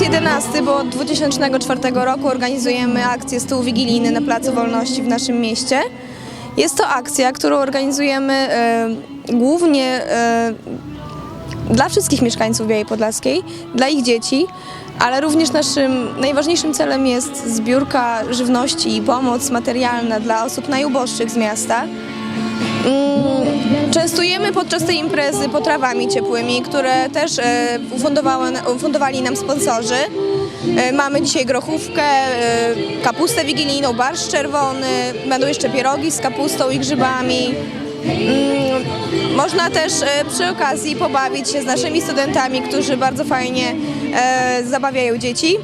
11, bo od 2004 roku organizujemy akcję Stół Wigilijny na Placu Wolności w naszym mieście. Jest to akcja, którą organizujemy e, głównie e, dla wszystkich mieszkańców Białej Podlaskiej, dla ich dzieci, ale również naszym najważniejszym celem jest zbiórka żywności i pomoc materialna dla osób najuboższych z miasta. Mm, Częstujemy podczas tej imprezy potrawami ciepłymi, które też e, ufundowali nam sponsorzy. E, Mamy dzisiaj grochówkę, e, kapustę wigilijną, barszcz czerwony, będą jeszcze pierogi z kapustą i grzybami. Mm, Można też przy okazji pobawić się z naszymi studentami, którzy bardzo fajnie zabawiają dzieci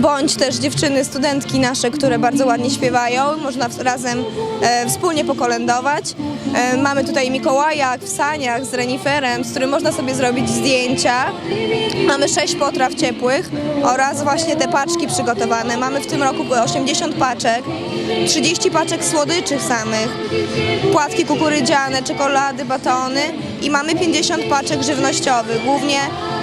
bądź też dziewczyny, studentki nasze, które bardzo ładnie śpiewają. Można razem e, wspólnie pokolędować. E, mamy tutaj Mikołaja w saniach z reniferem, z którym można sobie zrobić zdjęcia. Mamy sześć potraw ciepłych oraz właśnie te paczki przygotowane. Mamy w tym roku 80 paczek, 30 paczek słodyczy samych, płatki kukurydziane, czekolady, batony i mamy 50 paczek żywnościowych, głównie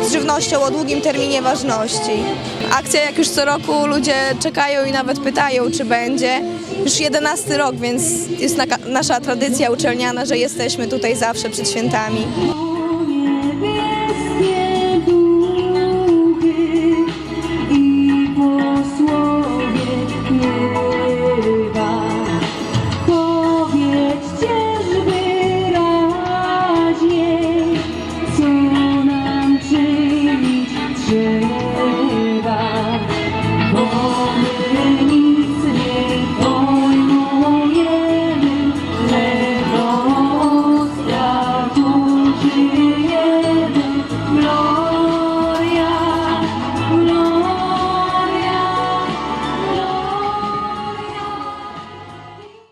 z żywnością o długim terminie ważności. Akcja jak już co roku ludzie czekają i nawet pytają, czy będzie. Już 11 rok, więc jest nasza tradycja uczelniana, że jesteśmy tutaj zawsze przed świętami.